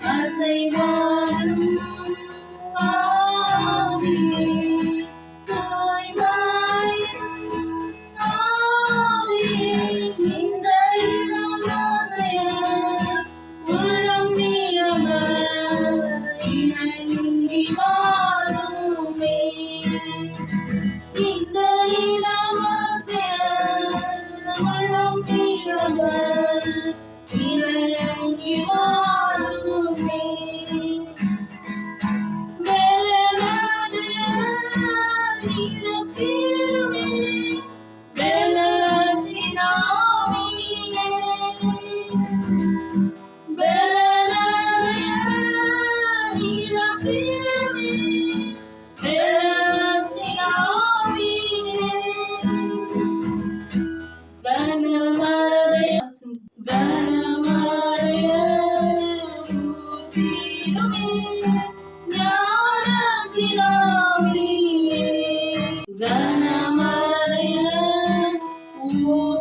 அசைவாடும்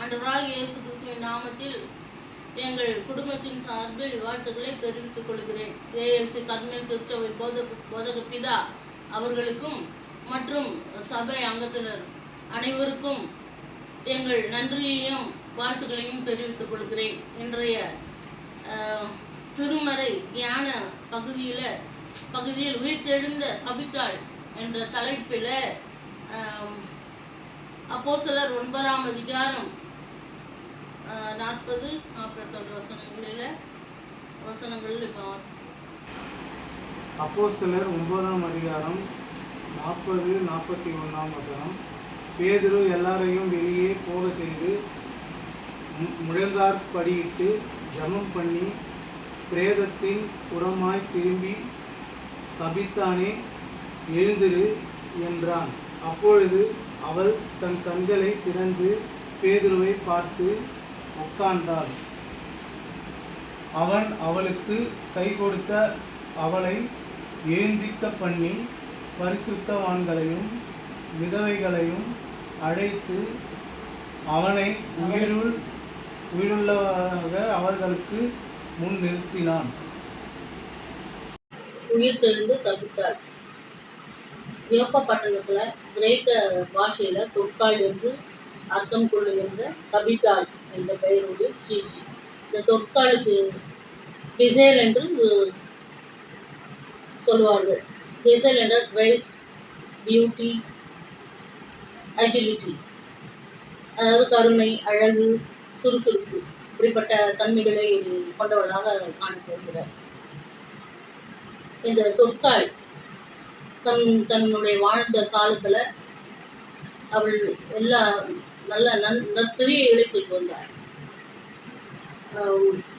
நாளில் இயேசு கிறிஸ்துவின் நாமத்தில் எங்கள் குடும்பத்தின் சார்பில் வாழ்த்துக்களை தெரிவித்துக் கொள்கிறேன். ஏஎல்சி கர்மேல் திருச்சபை போத போதக பிதா அவர்களுக்கும் மற்றும் சபை அங்கத்தினர் அனைவருக்கும் எங்கள் நன்றியையும் வாழ்த்துக்களையும் தெரிவித்துக் கொள்கிறேன். இன்றைய திருமறை தியான பகுதியில் பகுதியில் உயிர்த்தெழுந்த கபித்தாள் என்ற தலைப்பில் அப்போஸ்தலர் ஒன்பதாம் அதிகாரம் நாற்பது நாற்பத்தொன்று வசனங்களில் வசனங்களில் இப்போ அப்போஸ்தலர் ஒன்பதாம் அதிகாரம் நாற்பது நாற்பத்தி ஒன்றாம் வசனம். பேதுரு எல்லாரையும் வெளியே போக செய்து மு- முழங்காற்படியிட்டு ஜமம் பண்ணி பிரேதத்தின் புறமாய் திரும்பி தபித்தானே எழுந்திரு என்றான். அப்பொழுது அவள் தன் கண்களை திறந்து பேதுருவை பார்த்து உட்கார்ந்தாள் அவன் அவளுக்கு கை கொடுத்த அவளை ஏந்திக்க பண்ணி பரிசுத்தவான்களையும் விதவைகளையும் அழைத்து அவனை உயிருள் உயிருள்ளவாக அவர்களுக்கு முன் நிறுத்தினான். உயிர்த்தெழுந்து தப்பித்தாள் யோப்ப பட்டணத்துல கிரேக்க பாஷையில தொற்கால் என்று அர்த்தம் கொள்ளுகின்ற தபித்தாள் என்ற பெயருடைய ஸ்ரீஜி. இந்த தொற்காலுக்கு டிசைல் என்று சொல்வார்கள் டிசைல் என்ற கிரேஸ் பியூட்டி அகிலிட்டி அதாவது கருணை அழகு சுறுசுறுப்பு. இப்படிப்பட்ட தன்மைகளை கொண்டவர்களாக காணப்படுகிறார் இந்த தொற்கால் தன் தன்னுடைய வாழ்ந்த காலத்தில் அவள் எல்லா நல்ல நன் நற்கிரியைகளை இளைச்சிக்கு வந்தார்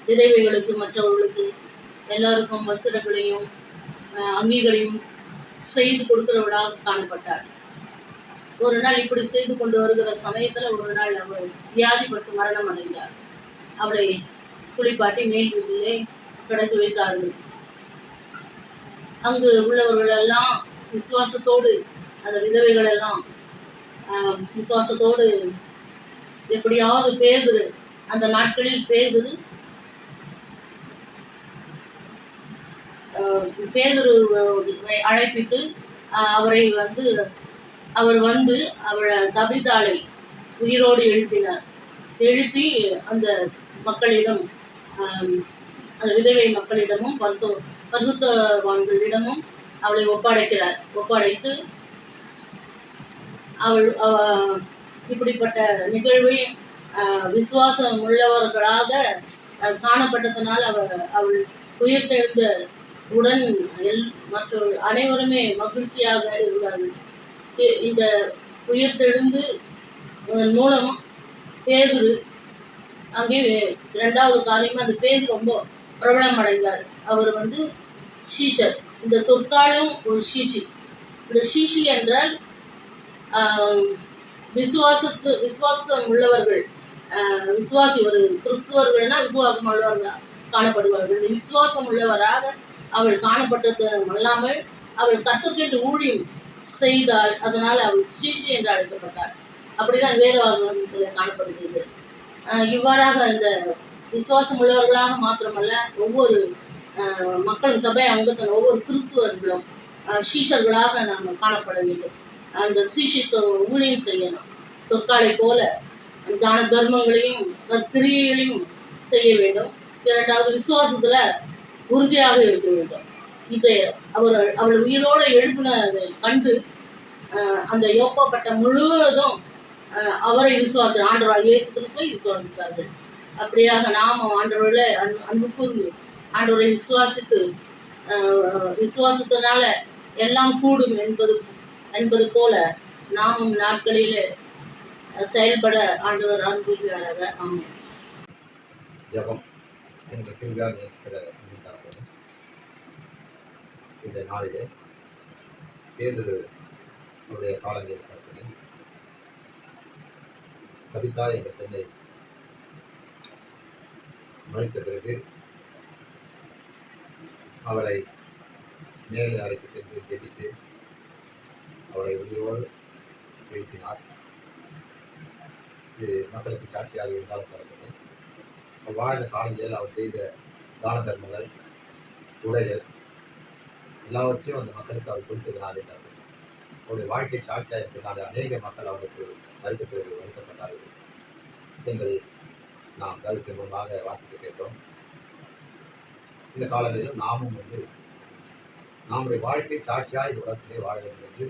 விதவைகளுக்கு மற்றவர்களுக்கு எல்லாருக்கும் வஸ்திரங்களையும் அங்கிகளையும் செய்து கொடுக்கிறவளாக காணப்பட்டார். ஒரு நாள் இப்படி செய்து கொண்டு வருகிற சமயத்துல ஒரு நாள் அவள் வியாதிப்பட்டு மரணம் அடைந்தார். அவளை குளிப்பாட்டி மேல் வீட்டிலே கிடத்தி வைத்தார்கள். அங்கு உள்ளவர்கள் எல்லாம் விசுவாசத்தோடு அந்த விதவைகள் எல்லாம் விசுவாசத்தோடு எப்படியாவது பேதுரு அந்த நாட்களில் பேதுரு பேதுரு அழைப்பித்து அவரை வந்து அவர் வந்து அவரை தபிதாளை உயிரோடு எழுப்பினார். எழுப்பி அந்த மக்களிடம் அந்த விதவை மக்களிடமும் பரிசு பரிசுத்தவான்களிடமும் அவளை ஒப்படைக்கிறார். ஒப்படைத்து அவள் அவ- இப்படிப்பட்ட நிகழ்வை விசுவாசம் உள்ளவர்களாக காணப்பட்டதனால் அவள் அவள் உயிர்த்தெழுந்த உடன் எல் மற்ற அனைவருமே மகிழ்ச்சியாக இருந்தார்கள். இந்த உயிர்த்தெழுந்து அதன் மூலம் பேதுரு அங்கே இரண்டாவது காரியமாக அந்த பேர் ரொம்ப பிரபலம் அடைந்தார் அவர் வந்து ஷீஷர். இந்த தொற்காலம் ஒரு ஷீஷி. இந்த ஷீஷி என்றால் விசுவாசத்து விசுவாசம் உள்ளவர்கள் விசுவாசி ஒரு கிறிஸ்துவர்கள்னா விசுவாசம் உள்ளவர்கள் காணப்படுவார்கள். விசுவாசம் உள்ளவராக அவள் காணப்பட்டது அல்லாமல் அவள் கத்துக்கென்று ஊழியம் செய்தாள் அதனால் அவள் ஸ்ரீஜி என்று அழைக்கப்பட்டாள். அப்படிதான் வேதவாதத்தில் காணப்படுகிறது. இவ்வாறாக இந்த விசுவாசம் உள்ளவர்களாக மாத்திரமல்ல ஒவ்வொரு மக்களும் சபை அங்கத்தின் ஒவ்வொரு கிறிஸ்துவர்களும் ஷீஷர்களாக சீஷர்களாக நாம் காணப்பட வேண்டும். அந்த சீஷித்த ஊழியம் செய்யணும். தொற்காலை போல தான தர்மங்களையும் கிரியைகளையும் செய்ய வேண்டும். இரண்டாவது விசுவாசத்துல உறுதியாக இருக்க வேண்டும். இதை அவர் அவள் உயிரோடு எழுப்பினதை கண்டு அந்த யோப்பப்பட்ட முழுவதும் அவரை விசுவாசம் ஆண்டவர் இயேசு கிறிஸ்துவை விசுவாசித்தார்கள். அப்படியாக நாம் ஆண்டவரில் அன்பு அன்பு கூர்ந்து ஆண்டவரை விசுவாசித்து விசுவாசத்தினால எல்லாம் கூடும் என்பது என்பது போல நாமும் நாட்களிலே செயல்பட ஆண்டவர் அனுபவிக்கிறாராக ஆமாம் ஜபம் எங்கள் கிருபியாக நேசிக்கிற இந்த நாளிலே பேதொரு அவருடைய காலங்களில் தரப்படி கவிதா என்ற பெண்ணை மறித்த பிறகு அவளை மேலே அறைக்கு சென்று ஜெபித்து அவரை உயிரோடு எழுப்பினார் இது மக்களுக்கு சாட்சியாக இருந்தாலும் தரப்பட்டது அவர் வாழ்ந்த காலங்களில் அவர் செய்த தான தர்மங்கள் உடைகள் எல்லாவற்றையும் அந்த மக்களுக்கு அவர் கொடுத்ததுனாலே தரப்பட்டது அவருடைய வாழ்க்கை சாட்சியாக இருப்பதனால அநேக மக்கள் அவருக்கு கருத்து பிறகு வருத்தப்பட்டார்கள். என்பதை நாம் கருத்து முன்பாக வாசிக்க கேட்டோம். இந்த காலங்களிலும் நாமும் வந்து நம்முடைய வாழ்க்கை சாட்சியாக இந்த உலகத்திலே வாழ வேண்டும் என்று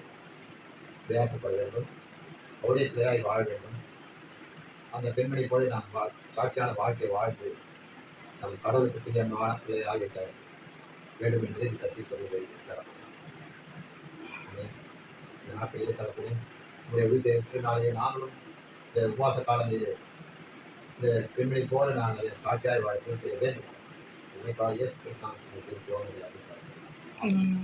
பிரயாசப்பட வேண்டும் அவருடைய பிள்ளையாய் வாழ வேண்டும். அந்த பெண்மணி போல நாம் வா- சாட்சியான வாழ்க்கையை வாழ்ந்து நம் கடவுளுக்கு பிள்ளையான பிள்ளையாக இருக்க வேண்டும் என்பதை இந்த சத்திய சொல்லி தரப்படும் நாட்களிலே தரப்படும் நம்முடைய வீட்டை திருநாளையே நாங்களும் இந்த உபவாச காலங்களிலே இந்த பெண்மணி போல நாங்கள் சாட்சியாய் வாழ்க்கையும் செய்ய வேண்டும். கண்டிப்பாக இயேசு கிறிஸ்து நாம் அப்படின்னு